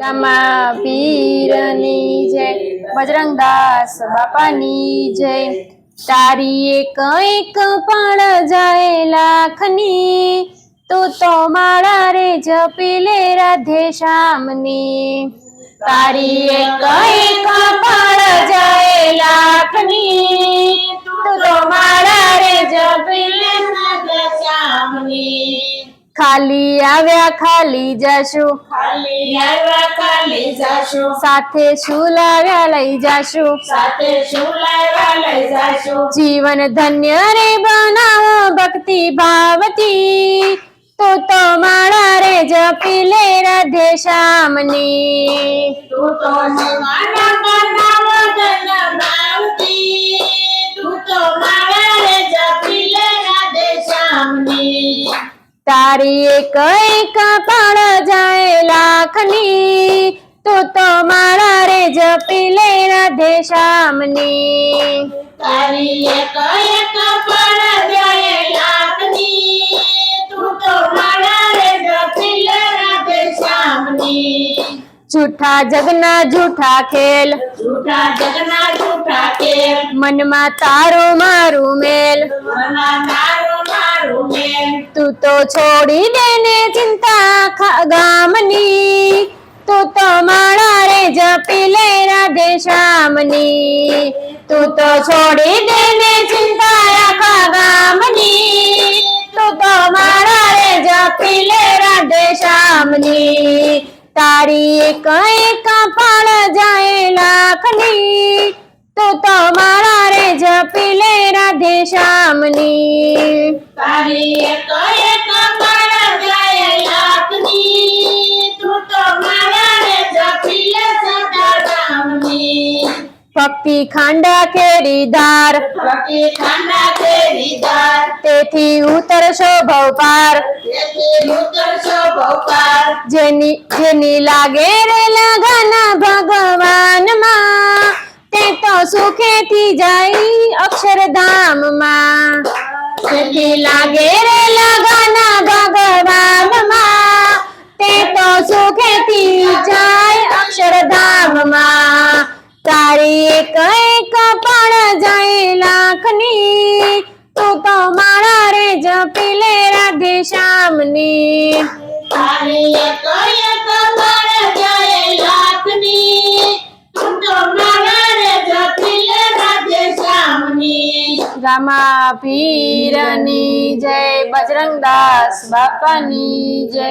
રામા પીરની જય, બજરંગદાસ બાપાની જય. તારી એક એક પણ જાય લાખની, તું તો માળા રે જપી લે રાધે શ્યામની. તારી એક એક પણ જાય લાખની ખાલી આવ્યા ખાલી જાશું. ખાલી આવ્યા ખાલી જાશું. સાથે શું લાવ્યા લઈ જાશું. સાથે શું લાવ્યા લઈ જાશું. જીવન ધન્ય રે બનાવો ભક્તિ ભાવથી. તો તો માળા રે જપી લે રાધે શ્યામની. તો તો મારા તારી એક પણ જાય લાખની તો તો મારા રે જપી લે રાધે શ્યામની. તારી એક એક જાય લાખની તું તો મારા રે જપી લે રાધે શ્યામની. જૂઠા જગના જૂઠા ખેલ જૂઠા જગના જૂઠા ખેલ. મનમાં તારું મારું મેલ. મના મારું મારું મેં તું છોડી દે ને ચિંતા ગામની. તું તો માળા રે જપી લે રાધે શ્યામની. તું તો છોડી દે ને ચિંતા રાખા ગામની. તું તો માળા રે જપી લે રાધે શ્યામની. તારી એક એક પણ જાય લાખની. તું તો માળા રે જપી લે રાધે શ્યામની. તારી એક ભક્તિ ખાંડા કેરી ધાર. ભક્તિ ખાંડા દાર તેથી ઉતરશો ભવપાર તેથી ઉતરશો ભવપાર જેની જેની લાગે રે લગન ભગવાનમાં તે તો સુખેથી જાય અક્ષરધામમાં. જેની લાગે રે લાખની તું તો મારા રે જપી લે રાધે શ્યામની રામા પીરની જય બજરંગદાસ બાપાની જય